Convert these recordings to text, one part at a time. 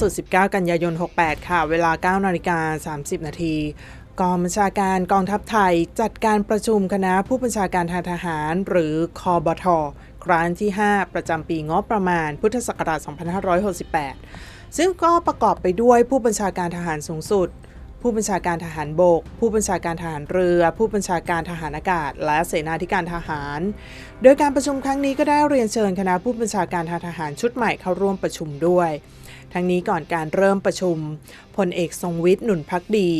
สุด 19 กันยายน 68 ค่ะ เวลา 9 นาฬิกา 30 นาทีกองบัญชาการกองทัพไทยจัดการประชุมคณะผู้บัญชาการทางทหาร หรือคอบท ครั้งที่ 5 ประจำปีงบประมาณ พุทธศักราช 2568 ซึ่งก็ประกอบไปด้วยผู้บัญชาการทหารสูงสุด ผู้บัญชาการทหารบก ผู้บัญชาการทหารเรือ ผู้บัญชาการทหารอากาศ และเสนาธิการทหาร โดยการประชุมครั้งนี้ก็ได้เรียนเชิญคณะผู้บัญชาการทางทหารชุดใหม่เข้าร่วมประชุมด้วย ทั้งนี้ก่อนการเริ่มประชุมพลเอกทรงวิทย์หนุนพักดี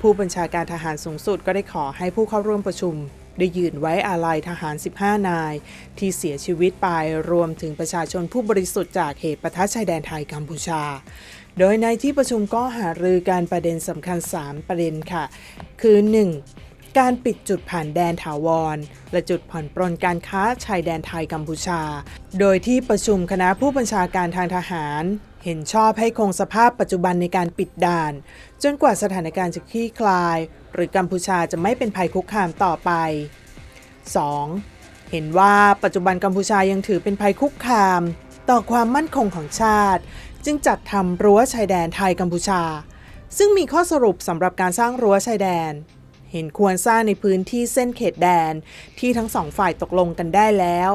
ผู้บัญชาการทหารสูงสุดก็ได้ขอให้ผู้เข้าร่วมประชุม ได้ยืนไว้อาลัยทหาร 15 นาย ที่เสียชีวิตไปรวมถึงประชาชนผู้บริสุทธิ์จากเหตุปะทะชายแดนไทยกัมพูชาโดยในที่ประชุมก็หารือการประเด็นสำคัญ 3 ประเด็นค่ะ คือ 1. การปิดจุดผ่านแดนถาวร และจุดผ่อนปรนการค้าชายแดนไทยกัมพูชา โดยที่ประชุมคณะผู้บัญชาการทางทหาร เห็นชอบให้คงสภาพปัจจุบันในการปิดด่าน จนกว่าสถานการณ์จะคลี่คลาย หรือกัมพูชาจะไม่เป็นภัยคุกคามต่อไป 2. เห็นว่าปัจจุบันกัมพูชายังถือเป็นภัยคุกคาม ต่อความมั่นคงของชาติ จึงจัดทำรั้วชายแดนไทยกัมพูชา ซึ่งมีข้อสรุปสำหรับการสร้างรั้วชายแดน เห็นควรสร้างในพื้นที่เส้นเขตแดนที่ทั้งสองฝ่ายตกลงกันได้แล้ว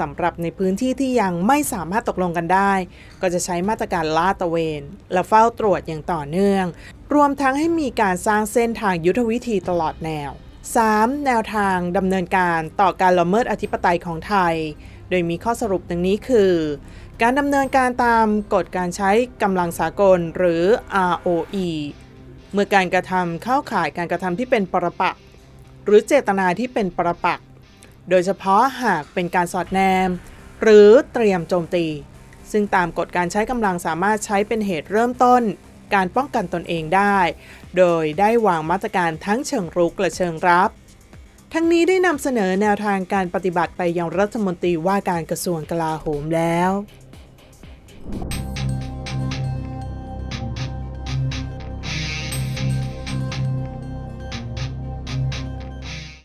สำหรับในพื้นที่ที่ยังไม่สามารถตกลงกันได้ ก็จะใช้มาตรการลาดตระเวน และเฝ้าตรวจอย่างต่อเนื่อง รวมทั้งให้มีการสร้างเส้นทางยุทธวิธีตลอดแนว 3. แนวทางดำเนินการต่อการละเมิดอธิปไตยของไทย โดยมีข้อสรุปดังนี้คือ การดำเนินการตามกฎการใช้กำลังสากลหรือ ROE เมื่อการกระทำเข้าข่ายการกระทำที่เป็นปรปักษ์หรือเจตนาที่เป็นปรปักษ์โดยเฉพาะหากเป็นการสอดแนม หรือเตรียมโจมตี ซึ่งตามกฎการใช้กำลังสามารถใช้เป็นเหตุเริ่มต้น การป้องกันตนเองได้ โดยได้วางมาตรการทั้งเชิงรุกและเชิงรับ ทั้งนี้ได้นำเสนอแนวทางการปฏิบัติไปยังรัฐมนตรีว่าการกระทรวงกลาโหมแล้ว